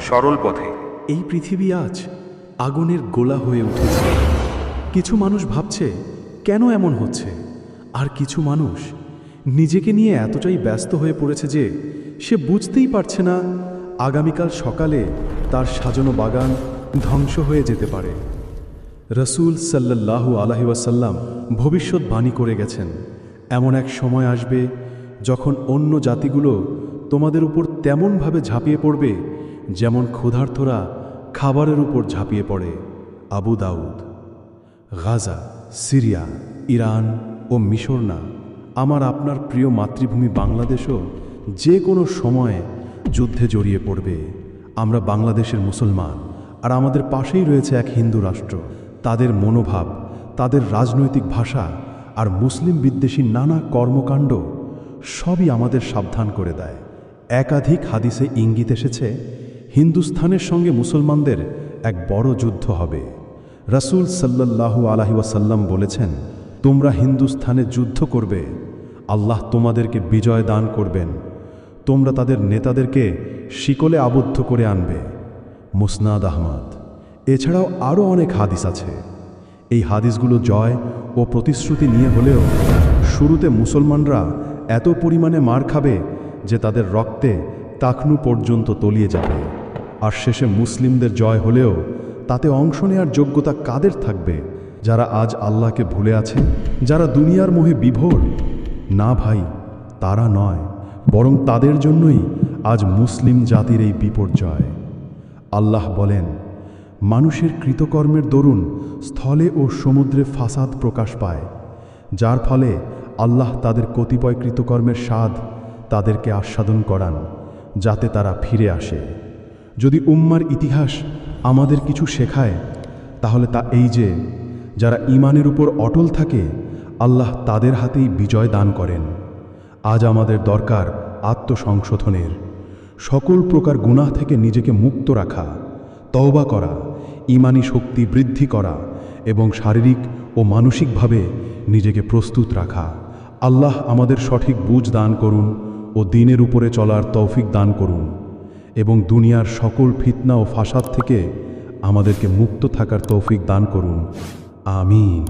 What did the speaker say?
সরল পথে। এই পৃথিবী আজ আগুনের গোলা হয়ে উঠেছে। কিছু মানুষ ভাবছে, কেন এমন হচ্ছে? আর কিছু মানুষ নিজেকে নিয়ে এতটাই ব্যস্ত হয়ে পড়েছে যে সে বুঝতেই পারছে না আগামীকাল সকালে তার সাজানো বাগান ধ্বংস হয়ে যেতে পারে। রসুল আলাহি ওয়াসাল্লাম ভবিষ্যৎবাণী করে গেছেন, এমন এক সময় আসবে যখন অন্য জাতিগুলো তোমাদের উপর তেমনভাবে ঝাঁপিয়ে পড়বে যেমন ক্ষুধার্থরা খাবারের উপর ঝাঁপিয়ে পড়ে Abu Dawud. Gaza, Syria, Iran ও মিশর না, আমার আপনার প্রিয় মাতৃভূমি বাংলাদেশও যে কোনো সময়ে যুদ্ধে জড়িয়ে পড়বে। আমরা বাংলাদেশের মুসলমান আর আমাদের পাশেই রয়েছে এক হিন্দু রাষ্ট্র। তাদের মনোভাব, তাদের রাজনৈতিক ভাষা আর মুসলিম বিদ্বেষী নানা কর্মকাণ্ড সবই আমাদের সাবধান করে দেয়। একাধিক হাদিসে ইঙ্গিত এসেছে হিন্দুস্থানের সঙ্গে মুসলমানদের এক বড় যুদ্ধ হবে। রাসূল সাল্লাল্লাহু আলাহি ওয়াসাল্লাম বলেছেন, তোমরা হিন্দুস্থানে যুদ্ধ করবে। আল্লাহ তোমাদেরকে বিজয় দান করবেন। তোমরা তাদের নেতাদেরকে শিকলে আবদ্ধ করে আনবে। মুসনাদ আহমদ। এছাড়াও আরও অনেক হাদিস আছে। এই হাদিসগুলো জয় ও প্রতিশ্রুতি নিয়ে হলেও শুরুতে মুসলমানরা এত পরিমাণে মার খাবে যে তাদের রক্তে তাকনু পর্যন্ত তলিয়ে যাবে। আর শেষে মুসলিমদের জয় হলেও তাতে অংশ নেওয়ার যোগ্যতা কাদের থাকবে? যারা আজ আল্লাহকে ভুলে আছে, যারা দুনিয়ার মোহে বিভোর, না ভাই, তারা নয়, বরং তাদের জন্যই আজ মুসলিম জাতির এই বিপর্যয়। আল্লাহ বলেন, মানুষের কৃতকর্মের দরুন স্থলে ও সমুদ্রে ফাসাদ প্রকাশ পায়, যার ফলে আল্লাহ তাদের কতিপয় কৃতকর্মের স্বাদ তাদেরকে আস্বাদন করান, যাতে তারা ফিরে আসে। যদি উম্মার ইতিহাস আমাদের কিছু শেখায়, তাহলে তা এই যে, যারা ইমানের উপর অটল থাকে, আল্লাহ তাদের হাতেই বিজয় দান করেন। আজ আমাদের দরকার আত্মসংশোধনের। সকল প্রকার গুনাহ থেকে নিজেকে মুক্ত রাখা, তওবা করা ইমানি শক্তি বৃদ্ধি করা এবং শারীরিক ও মানসিকভাবে নিজেকে প্রস্তুত রাখা। আল্লাহ আমাদের সঠিক বুঝ দান করুন ও দিনের উপরে চলার তৌফিক দান করুন। এবং দুনিয়ার সকল ফিতনা ও ফাসাদ থেকে আমাদেরকে মুক্ত থাকার তৌফিক দান করুন। আমিন।